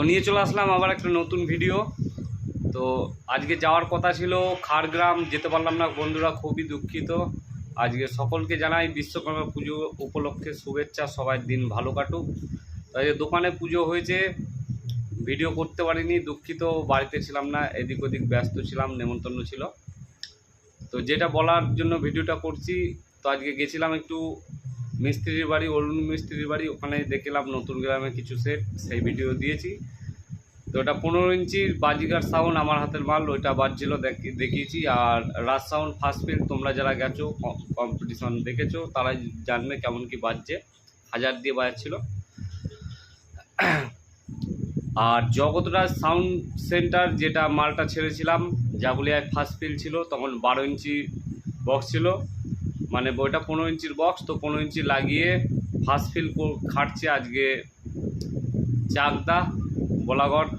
তো নিয়ে চলে আসলাম আবার একটা নতুন ভিডিও তো আজকে যাওয়ার কথা ছিল খাড়গ্রাম, যেতে পারলাম না, বন্ধুরা খুবই দুঃখিত। আজকে সকলকে জানাই বিশ্বকর্মা পুজো উপলক্ষে শুভেচ্ছা, সবাই দিন ভালো কাটুক। তাই দোকানে পুজো হয়েছে ভিডিও করতে পারিনি, দুঃখিত, বাড়িতে ছিলাম না, এদিক ওদিক ব্যস্ত ছিলাম, নেমন্তন্ন ছিল। তো যেটা বলার জন্য ভিডিওটা করছি, তো আজকে গেছিলাম একটু মিস্ত্রির বাড়ি, অরুণ মিস্ত্রির বাড়ি ওখানে দেখলাম নতুন গ্রামে কিছু সেট সেই ভিডিও দিয়েছি। তো ওটা পনেরো ইঞ্চির বাজিগার সাউন্ড আমার হাতের মাল, ওইটা বাজছিল দেখি- দেখিয়েছি। আর রাজ সাউন্ড ফার্স্ট ফিল্ড তোমরা যারা গেছো কম্পিটিশন দেখেছ, তারাই জানবে কেমন কি বাজছে। হাজার দিয়ে বাজাচ্ছিল আর জগতরাজ সাউন্ড সেন্টার যেটা মালটা ছেড়েছিলাম জাগুলিয়ায় ফার্স্ট ফিল ছিল, তখন বারো ইঞ্চি বক্স ছিল। মানে ওইটা পনেরো ইঞ্চির বক্স তো পনেরো ইঞ্চি লাগিয়ে ফার্স্ট ফিল খাটছে আজকে চাকদা, বলাগড়।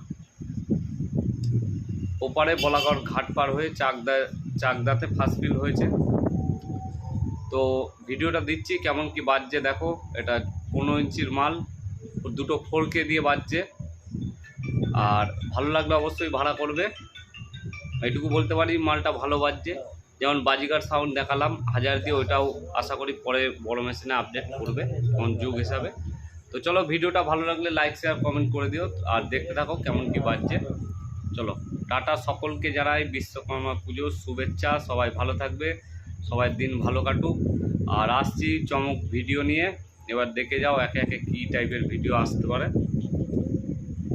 ওপারে বলাগড় ঘাট পার হয়ে চাকদা, চাকদাতে ফার্স্ট ফিল হয়েছে। তো ভিডিওটা দিচ্ছি, কেমন কি বাজছে দেখো, এটা পনেরো ইঞ্চির মাল, দুটো ফোরকে দিয়ে বাজছে। আর ভালো লাগলে অবশ্যই ভাড়া করবে। এইটুকু বলতে পারি, মালটা ভালো বাজছে। যেমন বাজিকার সাউন্ড দেখালাম, হাজার দিয়ে ওইটাও আশা করি পরে বড় মেশিনে আপডেট করবে কোন যুগ হিসাবে। তো চলো ভিডিওটা ভালো লাগলে লাইক শেয়ার কমেন্ট করে দিও, আর দেখতে থাকো কেমন কি বাজছে। চলো, টাটা সকলকে জানাই, বিশ্বকর্মা পুজো, শুভেচ্ছা, সবাই ভালো থাকবে, সবাই দিন ভালো কাটুক। আর আসছি চমক ভিডিও নিয়ে, এবার দেখে যাও একে একে কী টাইপের ভিডিও আসতে পারে।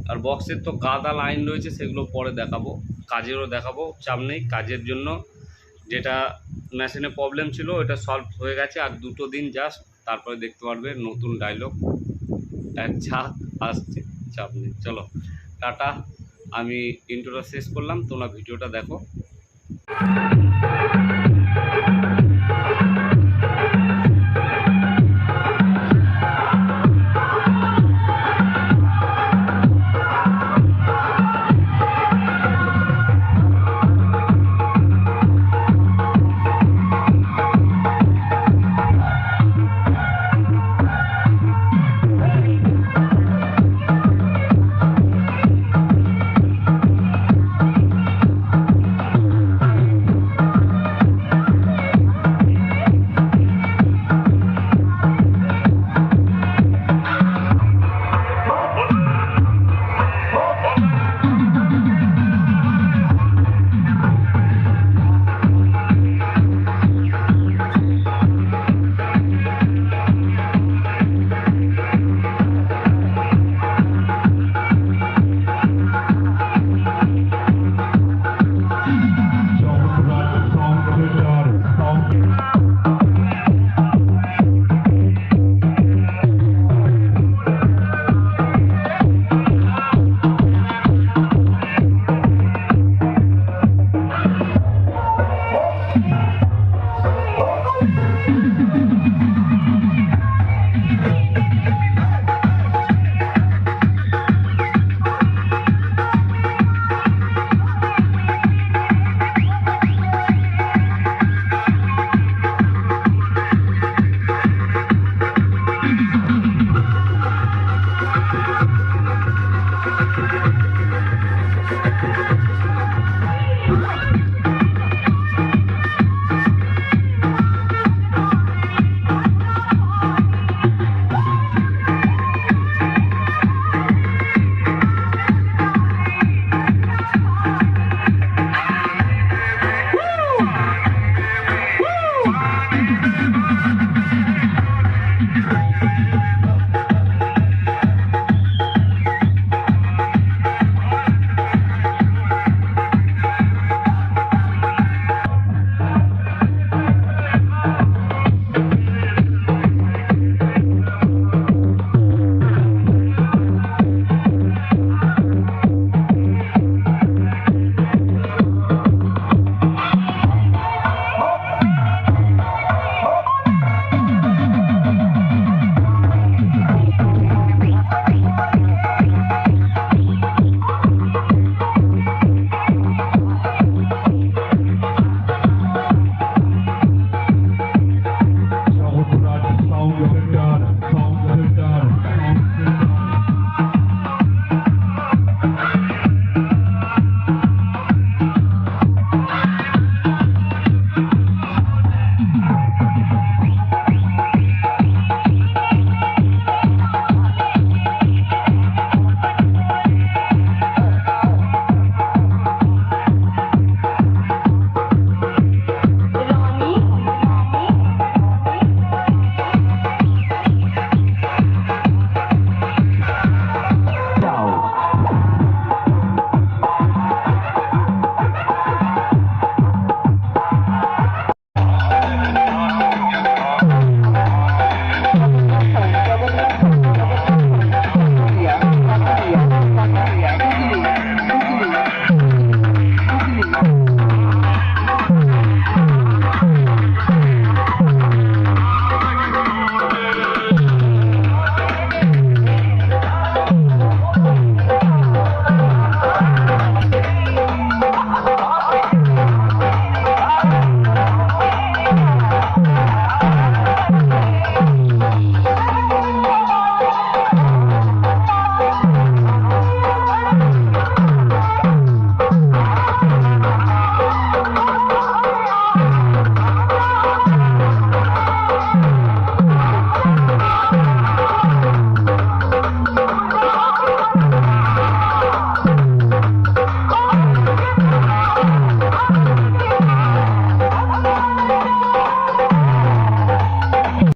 আর বক্সের তো গাদা লাইন রয়েছে, সেগুলো পরে দেখাবো, কাজেরও দেখাবো, চাপ নেই, কাজের জন্য। যেটা মেশিনে প্রবলেম ছিল, ওটা সলভ হয়ে গেছে। আর দুটো দিন জাস্ট তারপরে দেখতে পারবে নতুন ডায়লগ আচ্ছা আসছে, চাপ নেই। চলো, টাটা। আমি ইন্ট্রোটা শেষ করলাম। তোমরা ভিডিওটা দেখো।